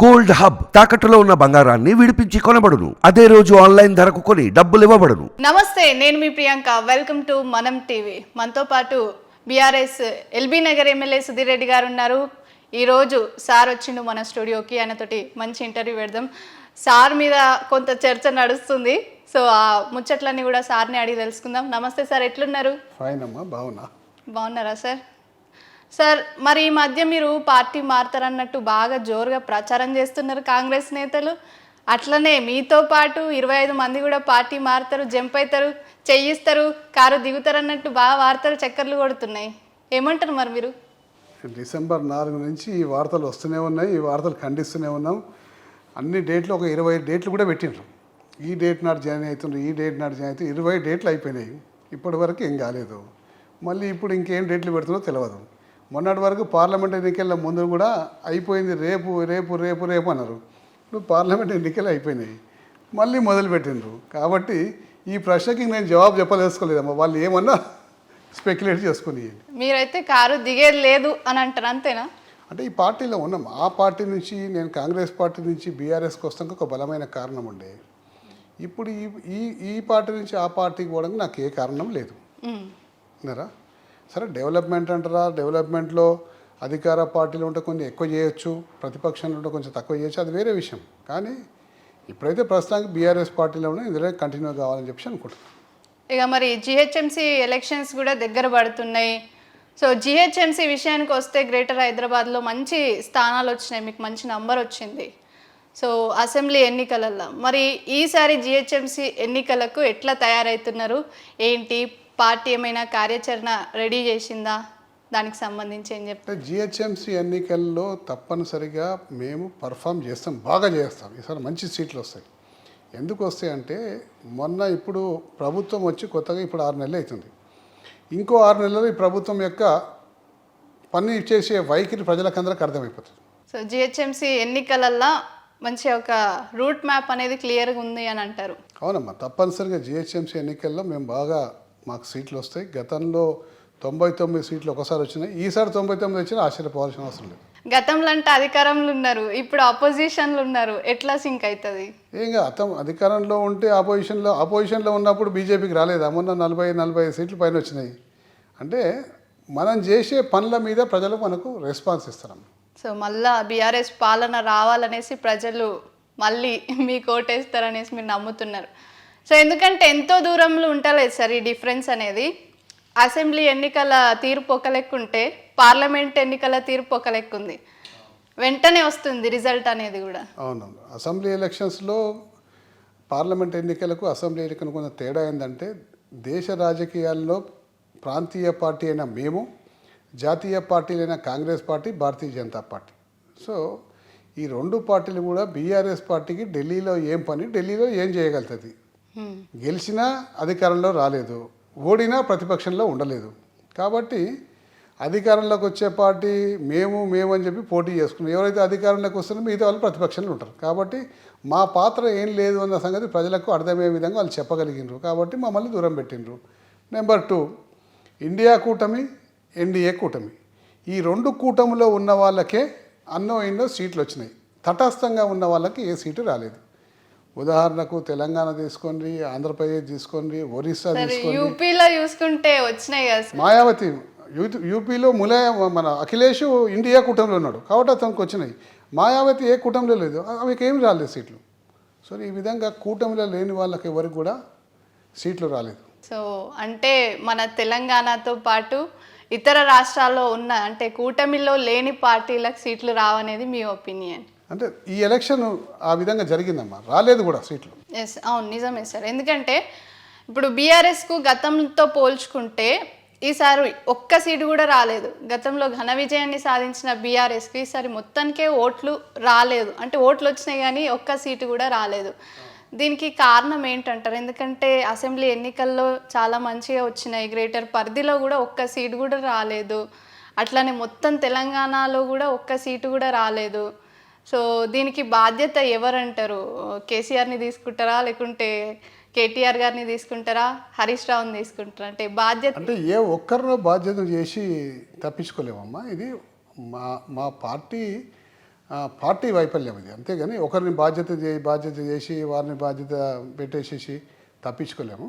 Gold hub తాకట్టులో ఉన్న బంగారాన్ని విడిపించి కొనబడును. అదే రోజు ఆన్లైన్ ధరకు కొని డబ్బులు ఇవ్వబడును. నమస్తే నేను మీ Priyanka. Welcome to Manam TV మనతో పాటు BRS LB Nagar MLA Sudheer Reddy గారు ఉన్నారు. ఈరోజు సార్ వచ్చిండు మన స్టూడియోకి. ఆయనతోటి మంచి ఇంటర్వ్యూ పెడదాం. సార్ మీద కొంత చర్చ నడుస్తుంది. సో ఆ ముచ్చట్లన్నీ కూడా సార్ని అడిగి తెలుసుకుందాం. నమస్తే సార్ ఎట్లున్నారు? ఫైన్ అమ్మా బాగున్నా. బాగున్నారా సార్? సార్ మరి ఈ మధ్య మీరు పార్టీ మారుతారన్నట్టు బాగా జోరుగా ప్రచారం చేస్తున్నారు కాంగ్రెస్ నేతలు. అట్లనే మీతో పాటు ఇరవై ఐదు మంది కూడా పార్టీ మారుతారు జంప్ అవుతారు చెయ్యిస్తారు కారు దిగుతారు అన్నట్టు బాగా వార్తలు చక్కర్లు కొడుతున్నాయి. ఏమంటారు మరి మీరు? డిసెంబర్ నాలుగు నుంచి ఈ వార్తలు వస్తూనే ఉన్నాయి ఈ వార్తలు ఖండిస్తూనే ఉన్నాం. అన్ని డేట్లు ఒక ఇరవై డేట్లు కూడా పెట్టిండ్రు. ఈ డేట్ నాడు జాయిన్ అవుతుండ్రు ఈ డేట్ నాడు జాయిన్ అవుతుంది ఇరవై డేట్లు అయిపోయినాయి. ఇప్పటి వరకు ఏం కాలేదు. మళ్ళీ ఇప్పుడు ఇంకేం డేట్లు పెడుతుందో తెలియదు మొన్నటి వరకు పార్లమెంట్ ఎన్నికల ముందు కూడా అయిపోయింది రేపు రేపు రేపు రేపు అన్నారు. ఇప్పుడు పార్లమెంట్ ఎన్నికలు అయిపోయినాయి. మళ్ళీ మొదలు పెట్టిండ్రు కాబట్టి ఈ ప్రశ్నకి నేను జవాబు చెప్పలేసుకోలేదమ్మా. వాళ్ళు ఏమన్నా స్పెక్యులేట్ చేసుకుని మీరైతే కారు దిగేది లేదు అని అంటారు అంతేనా? అంటే ఈ పార్టీలో ఉన్నాం. ఆ పార్టీ నుంచి నేను కాంగ్రెస్ పార్టీ నుంచి బీఆర్ఎస్కి వస్తానికి ఒక బలమైన కారణం ఉండే. ఇప్పుడు ఈ ఈ ఈ పార్టీ నుంచి ఆ పార్టీకి పోవడానికి నాకు ఏ కారణం లేదు. ఉమ్. సరే డెవలప్మెంట్ అంటారా? డెవలప్మెంట్లో అధికార పార్టీలు ఉంటే కొన్ని ఎక్కువ చేయొచ్చు ప్రతిపక్షంలో ఉంటే కొంచెం తక్కువ చేయొచ్చు అది వేరే విషయం. కానీ ఇప్పుడైతే ప్రస్తుతానికి బీఆర్ఎస్ పార్టీలో ఉన్నాయి ఇందులో కంటిన్యూ కావాలని చెప్పి అనుకుంటున్నాను ఇక మరి జిహెచ్ఎంసీ ఎలక్షన్స్ కూడా దగ్గర పడుతున్నాయి. సో జిహెచ్ఎంసీ విషయానికి వస్తే గ్రేటర్ హైదరాబాద్లో మంచి స్థానాలు వచ్చినాయి. మీకు మంచి నంబర్ వచ్చింది. సో అసెంబ్లీ ఎన్నికలలో మరి ఈసారి జిహెచ్ఎంసీ ఎన్నికలకు ఎట్లా తయారవుతున్నారు ఏంటి? పార్టీ ఏమైనా కార్యాచరణ రెడీ చేసిందా? దానికి సంబంధించి ఏం చెప్తారు అంటే జిహెచ్ఎంసీ ఎన్నికల్లో తప్పనిసరిగా మేము పర్ఫామ్ చేస్తాం బాగా చేస్తాం. ఈసారి మంచి సీట్లు వస్తాయి. ఎందుకు వస్తాయి అంటే మొన్న ఇప్పుడు ప్రభుత్వం వచ్చి కొత్తగా ఇప్పుడు ఆరు నెలలు అవుతుంది. ఇంకో ఆరు నెలలు ఈ ప్రభుత్వం యొక్క పని చేసే వైఖరి ప్రజలకందరికి అర్థమైపోతుంది. సో జిహెచ్ఎంసీ ఎన్నికలల్లో మంచి ఒక రూట్ మ్యాప్ అనేది క్లియర్గా ఉంది అని అంటారు. అవునమ్మా తప్పనిసరిగా జిహెచ్ఎంసీ ఎన్నికల్లో మేము బాగా మాకు సీట్లు వస్తాయి. గతంలో తొంభై తొమ్మిది సీట్లు ఒకసారి వచ్చినాయి. ఈసారి తొంభై తొమ్మిది వచ్చినా ఆశ్చర్యపోవాల్సిన అవసరం లేదు. గతంలో అంటే అధికారంలో ఉన్నారు. ఇప్పుడు అపోజిషన్లు ఉన్నారు. ఎట్లా సింక్ అవుతుంది ఏంగా అతం అధికారంలో ఉంటే ఆపోజిషన్లో ఆపోజిషన్లో ఉన్నప్పుడు బీజేపీకి రాలేదు? మొన్న నలభై నలభై సీట్లు పైన వచ్చినాయి. అంటే మనం చేసే పనుల మీద ప్రజలు మనకు రెస్పాన్స్ ఇస్తారు సో మళ్ళా బీఆర్ఎస్ పాలన రావాలనేసి ప్రజలు మళ్ళీ మీకు ఓటేస్తారనేసి మీరు నమ్ముతున్నారు. సో ఎందుకంటే ఎంతో దూరంలో ఉంటలేదు సార్ ఈ డిఫరెన్స్ అనేది. అసెంబ్లీ ఎన్నికల తీర్పు ఒక లెక్క ఉంటే పార్లమెంట్ ఎన్నికల తీర్పు ఒక లెక్క ఉంది వెంటనే వస్తుంది రిజల్ట్ అనేది కూడా. అవునవును. అసెంబ్లీ ఎలక్షన్స్లో పార్లమెంట్ ఎన్నికలకు అసెంబ్లీ ఎన్నికలకు కొంత తేడా ఏంటంటే దేశ రాజకీయాల్లో ప్రాంతీయ పార్టీ అయిన మేము జాతీయ పార్టీలైన Congress party Bharatiya Janata party. So ఈ రెండు పార్టీలు కూడా బీఆర్ఎస్ పార్టీకి ఢిల్లీలో ఏం పని ఢిల్లీలో ఏం చేయగలుగుతుంది? గెలిచినా అధికారంలో రాలేదు ఓడినా ప్రతిపక్షంలో ఉండలేదు. కాబట్టి అధికారంలోకి వచ్చే పార్టీ మేము మేము అని చెప్పి పోటీ చేసుకున్నాం. ఎవరైతే అధికారంలోకి వస్తున్నారో మిగతా వాళ్ళు ప్రతిపక్షంలో ఉంటారు. కాబట్టి మా పాత్ర ఏం లేదు అన్న సంగతి ప్రజలకు అర్థమయ్యే విధంగా వాళ్ళు చెప్పగలిగినారు. కాబట్టి మమ్మల్ని దూరం పెట్టిండ్రు నెంబర్ టూ ఇండియా కూటమి ఎన్డీఏ కూటమి. ఈ రెండు కూటమిలో ఉన్న వాళ్ళకే అన్నో ఎన్నో సీట్లు వచ్చినాయి. తటస్థంగా ఉన్న వాళ్ళకి ఏ సీటు రాలేదు. ఉదాహరణకు తెలంగాణ తీసుకోండి ఆంధ్రప్రదేశ్ తీసుకోండి ఒరిస్సా తీసుకోండి. యూపీలో చూసుకుంటే వచ్చినాయి కదా మాయావతి యూపీలో ములాయ మన అఖిలేష్ ఇండియా కూటమిలో ఉన్నాడు. కాబట్టి అతనికి వచ్చినాయి. మాయావతి ఏ కూటమిలో లేదు. ఆమెకి ఏమి రాలేదు సీట్లు. సో ఈ విధంగా కూటమిలో లేని వాళ్ళకి ఎవరికి కూడా సీట్లు రాలేదు. సో అంటే మన తెలంగాణతో పాటు ఇతర రాష్ట్రాల్లో ఉన్న అంటే కూటమిలో లేని పార్టీలకు సీట్లు రావనేది మీ ఒపీనియన్? అంటే ఈ ఎలక్షన్ ఆ విధంగా జరిగిందమ్మా. రాలేదు కూడా సీట్లు. ఎస్ అవును. నిజమే సార్. ఎందుకంటే ఇప్పుడు బీఆర్ఎస్కు గతంతో పోల్చుకుంటే ఈసారి ఒక్క సీటు కూడా రాలేదు. గతంలో ఘన విజయాన్ని సాధించిన బీఆర్ఎస్కి ఈసారి మొత్తానికే ఓట్లు రాలేదు. అంటే ఓట్లు వచ్చినాయి కానీ ఒక్క సీటు కూడా రాలేదు. దీనికి కారణం ఏంటంటారు? ఎందుకంటే అసెంబ్లీ ఎన్నికల్లో చాలా మంచిగా వచ్చినాయి. గ్రేటర్ పరిధిలో కూడా ఒక్క సీటు కూడా రాలేదు. అట్లానే మొత్తం తెలంగాణలో కూడా ఒక్క సీటు కూడా రాలేదు. సో దీనికి బాధ్యత ఎవరంటారు? కేసీఆర్ని తీసుకుంటారా? లేకుంటే కేటీఆర్ గారిని తీసుకుంటారా? హరీష్ రావుని తీసుకుంటారా? అంటే బాధ్యత అంటే ఏ ఒక్కరినో బాధ్యత చేసి తప్పించుకోలేమమ్మా. ఇది మా మా పార్టీ పార్టీ వైఫల్యం ఇది. అంతేగాని ఒకరిని బాధ్యత చే బాధ్యత చేసి వారిని బాధ్యత పెట్టేసేసి తప్పించుకోలేము.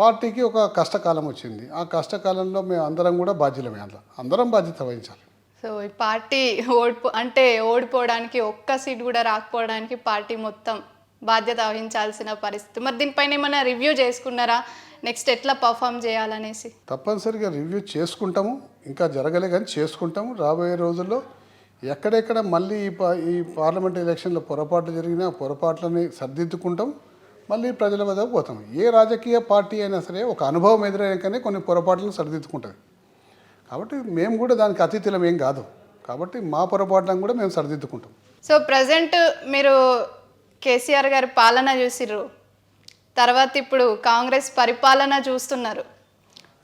పార్టీకి ఒక కష్టకాలం వచ్చింది. ఆ కష్టకాలంలో మేము అందరం కూడా బాధ్యులమే అందులో. అందరం బాధ్యత వహించాలి. సో ఈ పార్టీ ఓడిపో అంటే ఓడిపోవడానికి ఒక్క సీట్ కూడా రాకపోవడానికి పార్టీ మొత్తం బాధ్యత వహించాల్సిన పరిస్థితి. మరి దీనిపైన ఏమైనా రివ్యూ చేసుకున్నారా? నెక్స్ట్ ఎట్లా పర్ఫామ్ చేయాలనేసి? తప్పనిసరిగా రివ్యూ చేసుకుంటాము. ఇంకా జరగలే కానీ చేసుకుంటాము. రాబోయే రోజుల్లో ఎక్కడెక్కడ మళ్ళీ ఈ పా ఈ పార్లమెంట్ ఎలక్షన్లో పొరపాట్లు జరిగినా పొరపాట్లని సర్దిద్దుకుంటాం. మళ్ళీ ప్రజల వద్ద పోతాం. ఏ రాజకీయ పార్టీ అయినా సరే ఒక అనుభవం ఎదురయ్యాకనే కొన్ని పొరపాట్లను సరిదిద్దుకుంటుంది కాబట్టి మేము కూడా దానికి అతిథులం ఏం కాదు. కాబట్టి మా పొరపాట్లను కూడా మేము సరిదిద్దుకుంటాం. సో ప్రజెంట్ మీరు కేసీఆర్ గారి పాలన చూసిర్రు. తర్వాత ఇప్పుడు కాంగ్రెస్ పరిపాలన చూస్తున్నారు.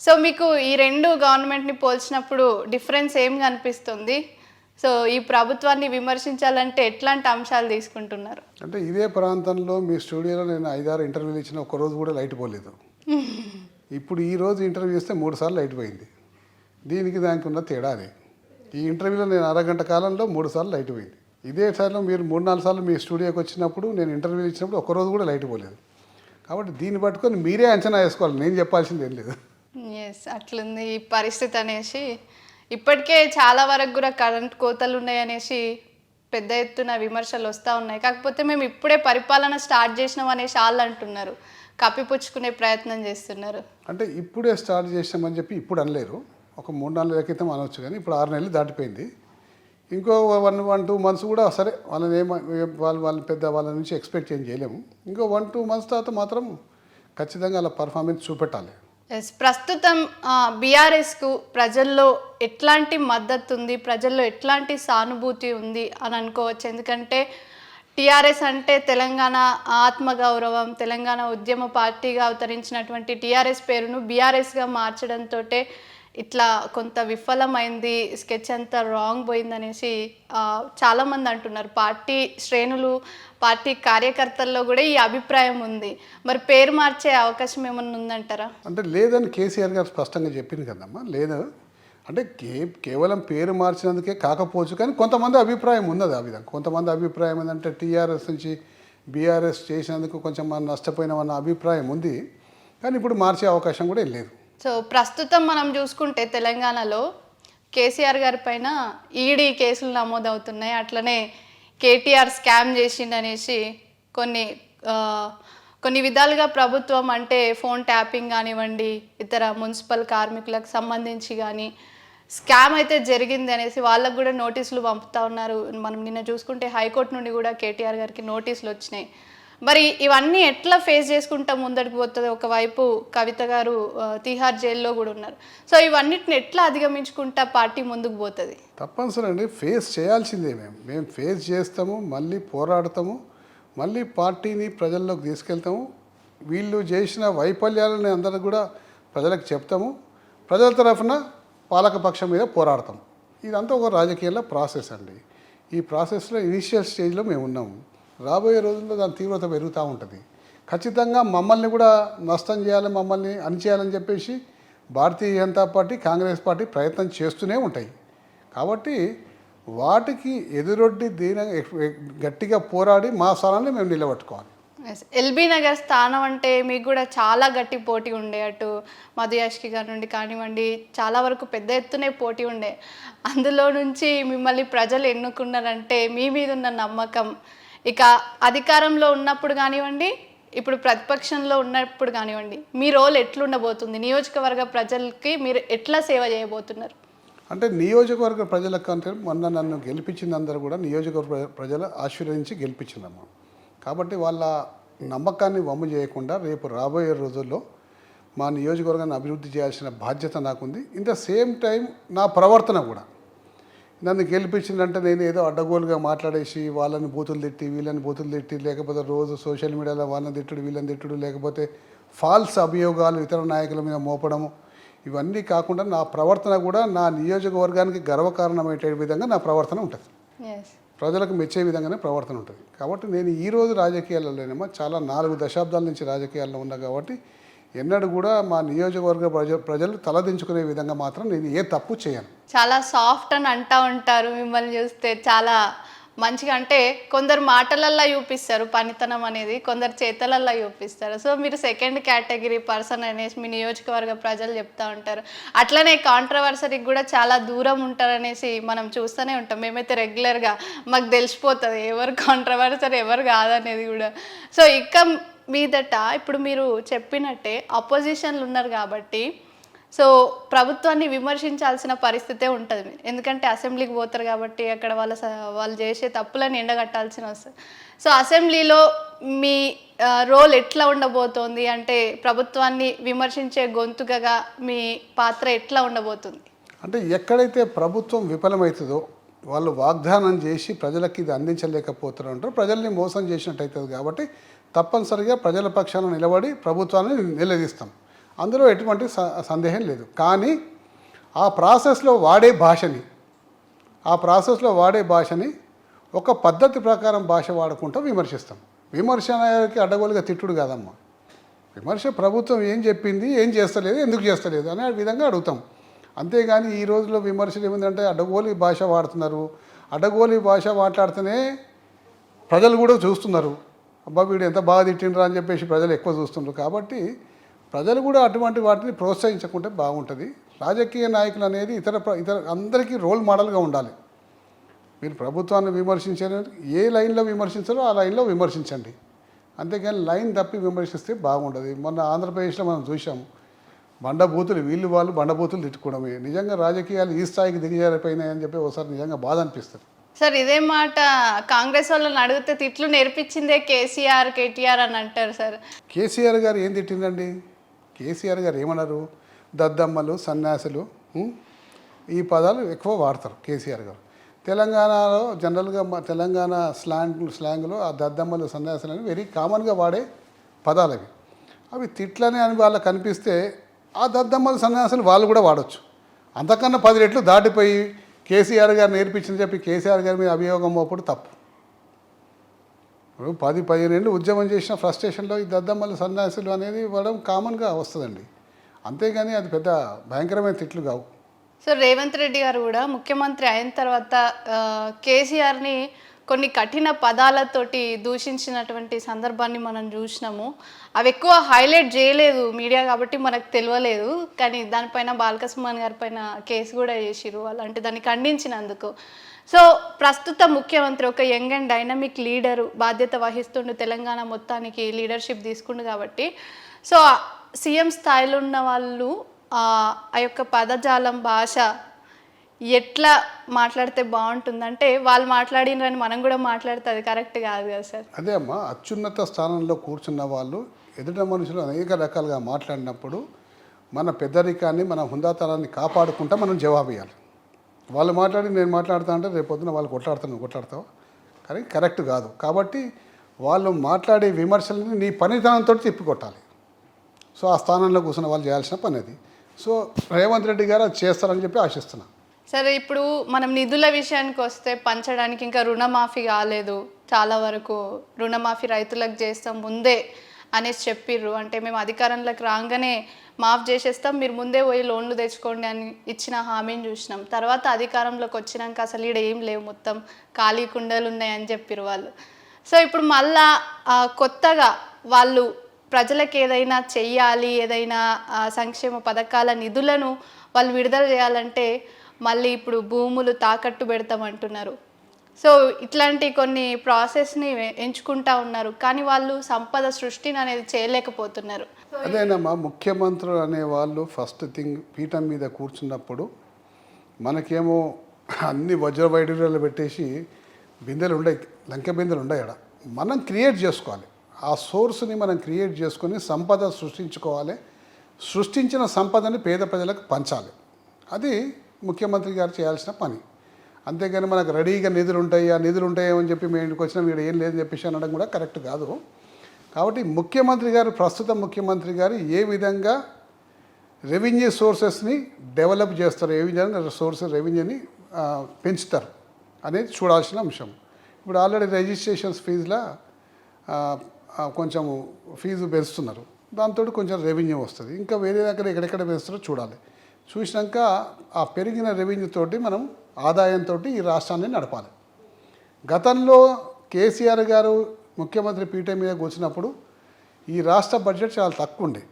సో మీకు ఈ రెండు గవర్నమెంట్ని పోల్చినప్పుడు డిఫరెన్స్ ఏం కనిపిస్తుంది? సో ఈ ప్రభుత్వాన్ని విమర్శించాలంటే ఎట్లాంటి అంశాలు తీసుకుంటున్నారు? అంటే ఇదే ప్రాంతంలో మీ స్టూడియోలో నేను ఐదారు ఇంటర్వ్యూలు ఇచ్చిన రోజు కూడా లైట్ పోలేదు. ఇప్పుడు ఈ రోజు ఇంటర్వ్యూ ఇస్తే మూడు సార్లు లైట్ పోయింది. దీనికి దానికి ఉన్న తేడా అదే. ఈ ఇంటర్వ్యూలో నేను అరగంట కాలంలో మూడు సార్లు లైట్ పోయింది. ఇదే సార్లు మీరు మూడు నాలుగు సార్లు మీ స్టూడియోకి వచ్చినప్పుడు నేను ఇంటర్వ్యూ ఇచ్చినప్పుడు ఒక్క రోజు కూడా లైట్ పోలేదు. కాబట్టి దీన్ని పట్టుకొని మీరే అంచనా వేసుకోవాలి. నేను చెప్పాల్సింది ఏం లేదు. ఎస్ అట్లుంది ఈ పరిస్థితి అనేసి. ఇప్పటికే చాలా వరకు కూడా కరెంట్ కోతలు ఉన్నాయనేసి పెద్ద ఎత్తున విమర్శలు వస్తూ ఉన్నాయి. కాకపోతే మేము ఇప్పుడే పరిపాలన స్టార్ట్ చేసినాం అనేసి వాళ్ళు అంటున్నారు. కప్పిపుచ్చుకునే ప్రయత్నం చేస్తున్నారు. అంటే ఇప్పుడే స్టార్ట్ చేసామని చెప్పి ఇప్పుడు అనలేరు. ఒక మూడు నాలుగు నెలల క్రితం అనవచ్చు కానీ ఇప్పుడు ఆరు నెలలు దాటిపోయింది. ఇంకో వన్ వన్ టూ మంత్స్ కూడా సరే వాళ్ళని ఏం వాళ్ళు వాళ్ళని పెద్ద వాళ్ళ నుంచి ఎక్స్పెక్ట్ ఏం చేయలేము. ఇంకో వన్ టూ మంత్స్ తర్వాత మాత్రం ఖచ్చితంగా అలా పర్ఫార్మెన్స్ చూపెట్టాలి. ఎస్ ప్రస్తుతం బీఆర్ఎస్కు ప్రజల్లో ఎట్లాంటి మద్దతు ఉంది ప్రజల్లో ఎట్లాంటి సానుభూతి ఉంది అని అనుకోవచ్చు. ఎందుకంటే టీఆర్ఎస్ అంటే తెలంగాణ ఆత్మగౌరవం తెలంగాణ ఉద్యమ పార్టీగా అవతరించినటువంటి టీఆర్ఎస్ పేరును బీఆర్ఎస్గా మార్చడంతో ఇట్లా కొంత విఫలమైంది స్కెచ్ అంతా రాంగ్ పోయిందనేసి చాలామంది అంటున్నారు. పార్టీ శ్రేణులు పార్టీ కార్యకర్తల్లో కూడా ఈ అభిప్రాయం ఉంది. మరి పేరు మార్చే అవకాశం ఏమన్నా ఉందంటారా? అంటే లేదని కేసీఆర్ గారు స్పష్టంగా చెప్పింది కదమ్మా. లేదు. అంటే కే కేవలం పేరు మార్చినందుకే కాకపోవచ్చు కానీ కొంతమంది అభిప్రాయం ఉన్నది ఆ విధంగా. కొంతమంది అభిప్రాయం ఏంటంటే టీఆర్ఎస్ నుంచి బీఆర్ఎస్ చేసినందుకు కొంచెం మనం నష్టపోయినామన్న అభిప్రాయం ఉంది. కానీ ఇప్పుడు మార్చే అవకాశం కూడా లేదు. సో ప్రస్తుతం మనం చూసుకుంటే తెలంగాణలో కేసీఆర్ గారి పైన ఈడీ కేసులు నమోదవుతున్నాయి. అట్లనే కేటీఆర్ స్కామ్ చేసిండనేసి కొన్ని కొన్ని విధాలుగా ప్రభుత్వం అంటే ఫోన్ ట్యాపింగ్ కానివ్వండి ఇతర మున్సిపల్ కార్మికులకు సంబంధించి కానీ స్కామ్ అయితే జరిగింది అనేసి వాళ్ళకు కూడా నోటీసులు పంపుతా ఉన్నారు. మనం నిన్న చూసుకుంటే హైకోర్టు నుండి కూడా కేటీఆర్ గారికి నోటీసులు వచ్చినాయి. మరి ఇవన్నీ ఎట్లా ఫేస్ చేసుకుంటా ముందడికి పోతుంది? ఒకవైపు కవిత గారు తిహార్ జైల్లో కూడా ఉన్నారు. సో ఇవన్నిటిని ఎట్లా అధిగమించుకుంటా పార్టీ ముందుకు పోతుంది? తప్పనిసరి అండి. ఫేస్ చేయాల్సిందే మేము. మేము ఫేస్ చేస్తాము మళ్ళీ పోరాడతాము మళ్ళీ పార్టీని ప్రజల్లోకి తీసుకెళ్తాము. వీళ్ళు చేసిన వైఫల్యాలని అందరూ కూడా ప్రజలకు చెప్తాము. ప్రజల తరఫున పాలకపక్షం మీద పోరాడతాం. ఇదంతా ఒక రాజకీయాల ప్రాసెస్ అండి. ఈ ప్రాసెస్లో ఇనీషియల్ స్టేజ్లో మేము ఉన్నాము. రాబోయే రోజుల్లో దాని తీవ్రత పెరుగుతూ ఉంటుంది. ఖచ్చితంగా మమ్మల్ని కూడా నష్టం చేయాలి మమ్మల్ని అణిచేయాలని చెప్పేసి Bharatiya Janata party Congress party ప్రయత్నం చేస్తూనే ఉంటాయి. కాబట్టి వాటికి ఎదురొడ్డి దీన గట్టిగా పోరాడి మా స్థానాన్ని మేము నిలబెట్టుకోవాలి. ఎల్బీ నగర్ స్థానం అంటే మీకు కూడా చాలా గట్టి పోటీ ఉండే అటు మధుయాష్కి గారి నుండి కానివ్వండి చాలా వరకు పెద్ద ఎత్తునే పోటీ ఉండే. అందులో నుంచి మిమ్మల్ని ప్రజలు ఎన్నుకున్నారంటే మీ మీద ఉన్న నమ్మకం ఇక అధికారంలో ఉన్నప్పుడు కానివ్వండి ఇప్పుడు ప్రతిపక్షంలో ఉన్నప్పుడు కానివ్వండి మీ రోల్ ఎట్లుండబోతుంది? నియోజకవర్గ ప్రజలకి మీరు ఎట్లా సేవ చేయబోతున్నారు? అంటే నియోజకవర్గ ప్రజలకు అంటే మొన్న నన్ను గెలిపించిందందరూ కూడా నియోజకవర్గ ప్రజలు ఆశీర్వదించి గెలిపించిందమ్మా కాబట్టి వాళ్ళ నమ్మకాన్ని వమ్ము చేయకుండా రేపు రాబోయే రోజుల్లో మా నియోజకవర్గాన్ని అభివృద్ధి చేయాల్సిన బాధ్యత నాకుంది. ఇన్ ద సేమ్ టైం నా ప్రవర్తన కూడా. నన్ను గెలిపించిందంటే నేను ఏదో అడ్డగోలుగా మాట్లాడేసి వాళ్ళని బూతులు తిట్టి వీళ్ళని బూతులు తిట్టి లేకపోతే రోజు సోషల్ మీడియాలో వాళ్ళని తిట్టుడు వీళ్ళని తిట్టుడు లేకపోతే ఫాల్స్ అభియోగాలు ఇతర నాయకుల మీద మోపడము. ఇవన్నీ కాకుండా నా ప్రవర్తన కూడా నా నియోజకవర్గానికి గర్వకారణమయ్యే విధంగా నా ప్రవర్తన ఉంటుంది. ప్రజలకు మెచ్చే విధంగానే ప్రవర్తన ఉంటుంది. కాబట్టి నేను ఈ రోజు రాజకీయాలలోనేమో చాలా నాలుగు దశాబ్దాల నుంచి రాజకీయాల్లో ఉన్నా కాబట్టి ఎన్నడూ కూడా మా నియోజకవర్గ ప్రజ ప్రజలు తలదించుకునే విధంగా మాత్రం నేను ఏ తప్పు చేయను. చాలా సాఫ్ట్ అని అంటా ఉంటారు మిమ్మల్ని చూస్తే చాలా మంచిగా అంటే కొందరు మాటలల్లో చూపిస్తారు పనితనం అనేది కొందరు చేతలల్లో చూపిస్తారు. సో మీరు సెకండ్ కేటగిరీ పర్సన్ అనేసి మీ నియోజకవర్గ ప్రజలు చెప్తా ఉంటారు. అట్లనే కాంట్రవర్సరీకి కూడా చాలా దూరం ఉంటారనేసి మనం చూస్తూనే ఉంటాం. మేమైతే రెగ్యులర్గా మాకు తెలిసిపోతుంది ఎవరు కాంట్రవర్సరీ ఎవరు కాదనేది కూడా. సో ఇక మీదట ఇప్పుడు మీరు చెప్పినట్టే అపోజిషన్లు ఉన్నారు కాబట్టి సో ప్రభుత్వాన్ని విమర్శించాల్సిన పరిస్థితే ఉంటుంది. ఎందుకంటే అసెంబ్లీకి పోతారు కాబట్టి అక్కడ వాళ్ళ స- వాళ్ళు చేసే తప్పులను ఎండగట్టాల్సిన వస్తుంది సో అసెంబ్లీలో మీ రోల్ ఎట్లా ఉండబోతోంది? అంటే ప్రభుత్వాన్ని విమర్శించే గొంతుకగా మీ పాత్ర ఎట్లా ఉండబోతుంది? అంటే ఎక్కడైతే ప్రభుత్వం విఫలమవుతుందో వాళ్ళు వాగ్దానం చేసి ప్రజలకి ఇది అందించలేకపోతున్నారు అంటారు ప్రజల్ని మోసం చేసినట్టు అవుతుంది కాబట్టి తప్పనిసరిగా ప్రజల పక్షాన నిలబడి ప్రభుత్వాన్ని నిలదీస్తాం. అందులో ఎటువంటి స- సందేహం లేదు. కానీ ఆ ప్రాసెస్లో వాడే భాషని ఆ ప్రాసెస్లో వాడే భాషని ఒక పద్ధతి ప్రకారం భాష వాడకుండా విమర్శిస్తాం. విమర్శనకి అడ్డగోలుగా తిట్టుడు కాదమ్మా. విమర్శ ప్రభుత్వం ఏం చెప్పింది ఏం చేస్తలేదు ఎందుకు చేస్తలేదు అనే విధంగా అడుగుతాం. అంతేగాని ఈ రోజుల్లో విమర్శలు ఏమిందంటే అడ్డగోలి భాష వాడుతున్నారు. అడ్డగోలి భాష మాట్లాడితేనే ప్రజలు కూడా చూస్తున్నారు. అబ్బా వీడు ఎంత బాగా తిట్టిండ్రా అని చెప్పేసి ప్రజలు ఎక్కువ చూస్తున్నారు కాబట్టి ప్రజలు కూడా అటువంటి వాటిని ప్రోత్సహించకుంటే బాగుంటుంది. రాజకీయ నాయకులు అనేది ఇతర ఇతర అందరికీ రోల్ మోడల్గా ఉండాలి. మీరు ప్రభుత్వాన్ని విమర్శించారు ఏ లైన్లో విమర్శించారో ఆ లైన్లో విమర్శించండి. అంతేకాని లైన్ తప్పి విమర్శిస్తే బాగుండదు. మొన్న ఆంధ్రప్రదేశ్లో మనం చూసాము బండబూతులు వీళ్ళు వాళ్ళు బండబూతులు తిట్టుకోవడమే. నిజంగా రాజకీయాలు ఈ స్థాయికి దిగజారిపోయినాయని చెప్పి ఒకసారి నిజంగా బాధ అనిపిస్తుంది. సార్ ఇదే మాట కాంగ్రెస్ వాళ్ళని అడిగితే తిట్లు నేర్పించిందే కేసీఆర్ కేటీఆర్ అని అంటారు సార్. కేసీఆర్ గారు ఏం తిట్టిందండి కేసీఆర్ గారు ఏమన్నారు? దద్దమ్మలు సన్యాసులు ఈ పదాలు ఎక్కువ వాడతారు కేసీఆర్ గారు. తెలంగాణలో జనరల్గా తెలంగాణ స్లాంగ్ స్లాంగ్లో ఆ దద్దమ్మలు సన్యాసులు అని వెరీ కామన్గా వాడే పదాలు అవి. అవి తిట్లని అని వాళ్ళకి కనిపిస్తే ఆ దద్దమ్మలు సన్యాసులు వాళ్ళు కూడా వాడచ్చు. అంతకన్నా పది రెట్లు దాటిపోయి కేసీఆర్ గారు నేర్పించింది చెప్పి కేసీఆర్ గారి మీద అభియోగం మోపుడు తప్పు. ఇప్పుడు పది పదిహేనేళ్ళు ఉద్యమం చేసిన ఫ్రస్ట్రేషన్లో ఈ దద్దమ్మలు సన్యాసులు అనేది ఇవ్వడం కామన్గా వస్తుందండి. అంతేగాని అది పెద్ద భయంకరమైన తిట్లు కావు. సో రేవంత్ రెడ్డి గారు కూడా ముఖ్యమంత్రి అయిన తర్వాత కేసీఆర్ని కొన్ని కఠిన పదాలతోటి దూషించినటువంటి సందర్భాన్ని మనం చూసినాము. అవి ఎక్కువ హైలైట్ చేయలేదు మీడియా కాబట్టి మనకు తెలియలేదు. కానీ దానిపైన బాలకసుమన్ గారి పైన కేసు కూడా చేసిరు అలాంటి దాన్ని ఖండించినందుకు. సో ప్రస్తుత ముఖ్యమంత్రి ఒక యంగ్ అండ్ డైనమిక్ లీడరు బాధ్యత వహిస్తుండు. తెలంగాణ మొత్తానికి లీడర్షిప్ తీసుకుండు కాబట్టి. సో సీఎం స్థాయిలో ఉన్న వాళ్ళు ఆ యొక్క పదజాలం భాష ఎట్లా మాట్లాడితే బాగుంటుందంటే వాళ్ళు మాట్లాడినరని మనం కూడా మాట్లాడితే అది కరెక్ట్ కాదు కదా సార్. అదే అమ్మా అత్యున్నత స్థానంలో కూర్చున్న వాళ్ళు ఎదుట మనుషులు అనేక రకాలుగా మాట్లాడినప్పుడు మన పెద్దరికాన్ని మన హుందాతనాన్ని కాపాడుకుంటా మనం జవాబు ఇవ్వాలి వాళ్ళు మాట్లాడి నేను మాట్లాడుతా అంటే రేపు వాళ్ళు కొట్లాడుతాను కొట్లాడతావు? కానీ కరెక్ట్ కాదు. కాబట్టి వాళ్ళు మాట్లాడే విమర్శలని నీ పనితనంతో తిప్పికొట్టాలి. సో ఆ స్థానంలో కూర్చున్న వాళ్ళు చేయాల్సిన పని అది. సో రేవంత్ రెడ్డి గారు అది చేస్తారని చెప్పి ఆశిస్తున్నాను సరే ఇప్పుడు మనం నిధుల విషయానికి వస్తే పంచడానికి ఇంకా రుణమాఫీ కాలేదు. చాలా వరకు రుణమాఫీ రైతులకు చేస్తాం ముందే అనేసి చెప్పిర్రు. అంటే మేము అధికారంలోకి రాగానే మాఫ్ చేసేస్తాం మీరు ముందే పోయి లోన్లు తెచ్చుకోండి అని ఇచ్చిన హామీని చూసినాం. తర్వాత అధికారంలోకి వచ్చినాక అసలు ఈడ ఏం లేవు మొత్తం ఖాళీ కుండలు ఉన్నాయని చెప్పిర్రు వాళ్ళు. సో ఇప్పుడు మళ్ళా కొత్తగా వాళ్ళు ప్రజలకు ఏదైనా చెయ్యాలి ఏదైనా సంక్షేమ పథకాల నిధులను వాళ్ళు విడుదల చేయాలంటే మళ్ళీ ఇప్పుడు భూములు తాకట్టు పెడతామంటున్నారు. సో ఇట్లాంటి కొన్ని ప్రాసెస్ని ఎంచుకుంటా ఉన్నారు. కానీ వాళ్ళు సంపద సృష్టిని అనేది చేయలేకపోతున్నారు. అదేనమ్మా ముఖ్యమంత్రులు అనే వాళ్ళు ఫస్ట్ థింగ్ పీఠం మీద కూర్చున్నప్పుడు మనకేమో అన్ని వజ్ర వైడూర్యాలు పెట్టేసి బిందెలు ఉండయి లంక బిందెలు ఉండయి అక్కడ మనం క్రియేట్ చేసుకోవాలి. ఆ సోర్స్ని మనం క్రియేట్ చేసుకొని సంపద సృష్టించుకోవాలి. సృష్టించిన సంపదని పేద ప్రజలకు పంచాలి. అది ముఖ్యమంత్రి గారు చేయాల్సిన పని. అంతేగాని మనకు రెడీగా నిధులు ఉంటాయి ఆ నిధులు ఉంటాయేమో అని చెప్పి మేము ఇంటికి వచ్చినా వీడు ఏం లేదని చెప్పేసి అనడం కూడా కరెక్ట్ కాదు. కాబట్టి ముఖ్యమంత్రి గారు ప్రస్తుత ముఖ్యమంత్రి గారు ఏ విధంగా రెవెన్యూ సోర్సెస్ని డెవలప్ చేస్తారు ఏ విధంగా సోర్సెస్ రెవెన్యూని పెంచుతారు అనేది చూడాల్సిన అంశం. ఇప్పుడు ఆల్రెడీ రిజిస్ట్రేషన్స్ ఫీజులా కొంచెం ఫీజు పెంచుతున్నారు. దాంతో కొంచెం రెవెన్యూ వస్తుంది. ఇంకా వేరే దగ్గర ఎక్కడెక్కడ పెంచుతారో చూడాలి. చూసినాక ఆ పెరిగిన రెవెన్యూ తోటి మనం ఆదాయంతో ఈ రాష్ట్రాన్ని నడపాలి. గతంలో కేసీఆర్ గారు ముఖ్యమంత్రి పీఠం మీద కూర్చున్నప్పుడు ఈ రాష్ట్ర బడ్జెట్ చాలా తక్కువ ఉండే.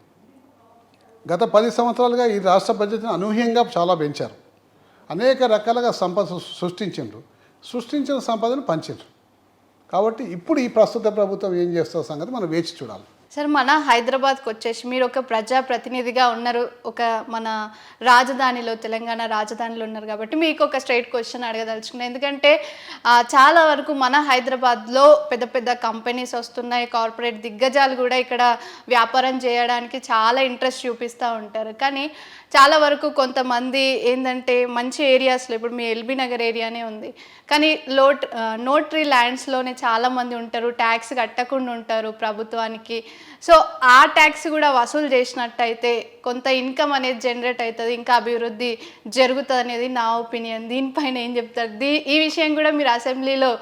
గత పది సంవత్సరాలుగా ఈ రాష్ట్ర బడ్జెట్ని అనూహ్యంగా చాలా పెంచారు. అనేక రకాలుగా సంపద సృష్టించారు సృష్టించిండ్రు. సృష్టించిన సంపదను పంచిండ్రు. కాబట్టి ఇప్పుడు ఈ ప్రస్తుత ప్రభుత్వం ఏం చేస్తుందో సంగతి మనం వేచి చూడాలి. సార్ మన హైదరాబాద్కి వచ్చేసి మీరు ఒక ప్రజా ప్రతినిధిగా ఉన్నారు. ఒక మన రాజధానిలో తెలంగాణ రాజధానిలో ఉన్నారు కాబట్టి మీకు ఒక స్ట్రైట్ క్వశ్చన్ అడగదలుచుకున్నాను ఎందుకంటే చాలా వరకు మన హైదరాబాద్లో పెద్ద పెద్ద కంపెనీస్ వస్తున్నాయి. కార్పొరేట్ దిగ్గజాలు కూడా ఇక్కడ వ్యాపారం చేయడానికి చాలా ఇంట్రెస్ట్ చూపిస్తూ ఉంటారు. కానీ చాలా వరకు కొంతమంది ఏంటంటే మంచి ఏరియాస్లో ఇప్పుడు మీ ఎల్బీ నగర్ ఏరియానే ఉంది. కానీ లోట్ నోటరీ ల్యాండ్స్లోనే చాలామంది ఉంటారు ట్యాక్స్ కట్టకుండా ఉంటారు ప్రభుత్వానికి. సో ఆ ట్యాక్స్ కూడా వసూలు చేసినట్టయితే కొంత ఇన్కమ్ అనేది జనరేట్ అవుతుంది ఇంకా అభివృద్ధి జరుగుతుంది అనేది నా ఒపీనియన్ దీనిపైన ఏం చెప్తారు? దీ ఈ విషయం కూడా మీరు అసెంబ్లీలో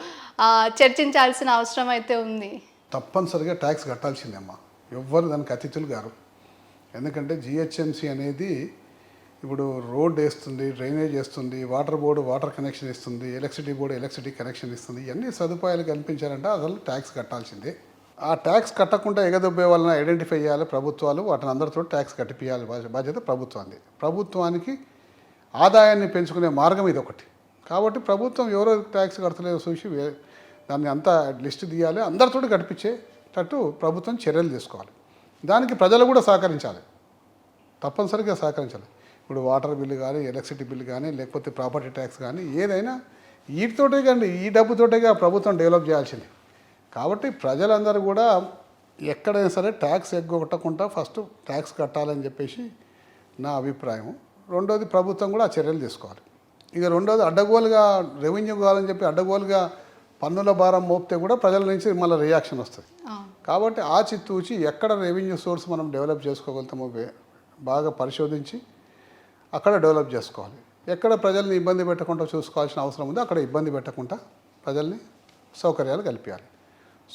చర్చించాల్సిన అవసరం అయితే ఉంది. తప్పనిసరిగా ట్యాక్స్ కట్టాల్సిందేమ్మా ఎవ్వరు దానికి అతిథులు గారు. ఎందుకంటే జిహెచ్ఎంసి అనేది ఇప్పుడు రోడ్ వేస్తుంది డ్రైనేజ్ వేస్తుంది వాటర్ బోర్డు వాటర్ కనెక్షన్ ఇస్తుంది ఎలక్ట్రిసిటీ బోర్డు ఎలక్ట్రిసిటీ కనెక్షన్ ఇస్తుంది ఇవన్నీ సదుపాయాలు కల్పించాలంటే అసలు ట్యాక్స్ కట్టాల్సిందే. ఆ ట్యాక్స్ కట్టకుండా ఎగదొబ్బే వాళ్ళని ఐడెంటిఫై చేయాలి ప్రభుత్వాలు వాటిని అందరితో ట్యాక్స్ కట్టిపియాలి బాధ్యత ప్రభుత్వాన్ని ప్రభుత్వానికి ఆదాయాన్ని పెంచుకునే మార్గం ఇది ఒకటి. కాబట్టి ప్రభుత్వం ఎవరో ట్యాక్స్ కడతలేదో చూసి దాన్ని అంతా లిస్ట్ తీయాలి అందరితో కట్టించేటట్టు ప్రభుత్వం చర్యలు తీసుకోవాలి. దానికి ప్రజలు కూడా సహకరించాలి. తప్పనిసరిగా సహకరించాలి. ఇప్పుడు వాటర్ బిల్లు కానీ ఎలక్ట్రిసిటీ బిల్లు కానీ లేకపోతే ప్రాపర్టీ ట్యాక్స్ కానీ ఏదైనా వీటితోటే కానీ ఈ డబ్బుతోటేగా ప్రభుత్వం డెవలప్ చేయాల్సింది. కాబట్టి ప్రజలందరూ కూడా ఎక్కడైనా సరే ట్యాక్స్ ఎగ్గొట్టకుండా ఫస్ట్ ట్యాక్స్ కట్టాలని చెప్పేసి నా అభిప్రాయం రెండోది ప్రభుత్వం కూడా ఆ చర్యలు తీసుకోవాలి. ఇక రెండోది అడ్డగోలుగా రెవెన్యూ కావాలని చెప్పి అడ్డగోలుగా పన్నుల భారం మోపితే కూడా ప్రజల నుంచి మళ్ళీ రియాక్షన్ వస్తుంది. కాబట్టి ఆచి తూచి ఎక్కడ రెవెన్యూ సోర్స్ మనం డెవలప్ చేసుకోగలుగుతామో బాగా పరిశోధించి అక్కడ డెవలప్ చేసుకోవాలి. ఎక్కడ ప్రజల్ని ఇబ్బంది పెట్టకుండా చూసుకోవాల్సిన అవసరం ఉందో అక్కడ ఇబ్బంది పెట్టకుండా ప్రజల్ని సౌకర్యాలు కల్పించాలి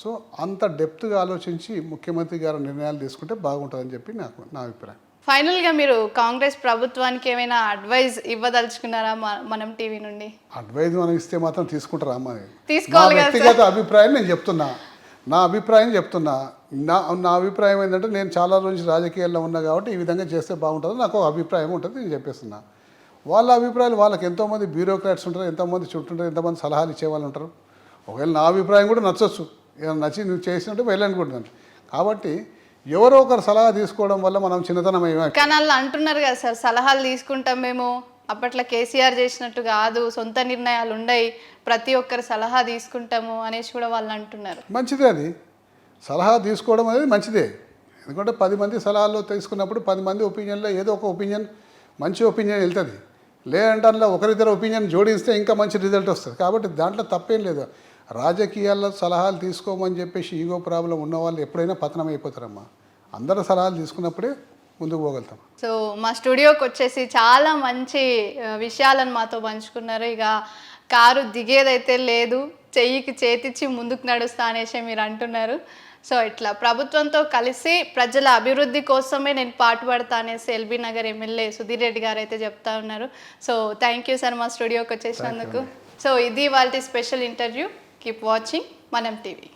సో అంత డెప్త్గా ఆలోచించి ముఖ్యమంత్రి గారు నిర్ణయాలు తీసుకుంటే బాగుంటుందని చెప్పి నాకు నా అభిప్రాయం. ఫైనల్గా మీరు కాంగ్రెస్ ప్రభుత్వానికి ఏమైనా అడ్వైజ్ ఇవ్వదలుచుకున్నారా మనం టీవీ నుండి? అడ్వైజ్ మనం ఇస్తే మాత్రం తీసుకుంటారా అమ్మ తీసుకోవాలి వ్యక్తిగత అభిప్రాయం నేను చెప్తున్నా. నా అభిప్రాయం చెప్తున్నా. నా నా అభిప్రాయం ఏంటంటే నేను చాలా రోజు రాజకీయాల్లో ఉన్నా కాబట్టి ఈ విధంగా చేస్తే బాగుంటుంది నాకు ఒక అభిప్రాయం ఉంటుంది నేను చెప్పేస్తున్నా. వాళ్ళ అభిప్రాయాలు వాళ్ళకి ఎంతోమంది బ్యూరోక్రాట్స్ ఉంటారు ఎంతోమంది చుట్టుంటారు ఎంతమంది సలహాలు ఇచ్చే వాళ్ళు ఉంటారు. ఒకవేళ నా అభిప్రాయం కూడా నచ్చొచ్చు. నచ్చి నువ్వు చేసినట్టు వెళ్ళనుకుంటున్నాను. కాబట్టి ఎవరో ఒకరు సలహా తీసుకోవడం వల్ల మనం చిన్నతనం కానీ వాళ్ళు అంటున్నారు కదా సార్ సలహాలు తీసుకుంటాం మేము. అప్పట్లో కేసీఆర్ చేసినట్టు కాదు సొంత నిర్ణయాలు ఉండయి ప్రతి ఒక్కరు సలహా తీసుకుంటాము అనేసి కూడా వాళ్ళు అంటున్నారు. మంచిదే అది. సలహా తీసుకోవడం అనేది మంచిదే. ఎందుకంటే పది మంది సలహాల్లో తీసుకున్నప్పుడు పది మంది ఒపీనియన్లో ఏదో ఒక ఒపీనియన్ మంచి ఒపీనియన్ వెళ్తుంది. లేదంటే అందులో ఒకరిద్దరు ఒపీనియన్ జోడిస్తే ఇంకా మంచి రిజల్ట్ వస్తుంది. కాబట్టి దాంట్లో తప్పేం లేదు. రాజకీయాల్లో సలహాలు తీసుకోమని చెప్పేసి ఈగో ప్రాబ్లం ఉన్న వాళ్ళు ఎప్పుడైనా పతనం అయిపోతారమ్మా అందరూ సలహాలు తీసుకున్నప్పుడే ముందుకు పోగలుగుతాం. సో మా స్టూడియోకి వచ్చేసి చాలా మంచి విషయాలను మాతో పంచుకున్నారు. ఇక కారు దిగేదైతే లేదు చెయ్యికి చేతిచ్చి ముందుకు నడుస్తా అనేసి మీరు అంటున్నారు. సో ఇట్లా ప్రభుత్వంతో కలిసి ప్రజల అభివృద్ధి కోసమే నేను పాటుపడతా అనేసి ఎల్బీ నగర్ ఎమ్మెల్యే సుధీర్ రెడ్డి గారు అయితే చెప్తా ఉన్నారు. సో థ్యాంక్ యూ సార్ మా స్టూడియోకి వచ్చేసినందుకు. సో ఇది వాళ్ళ special interview. Keep watching Manam TV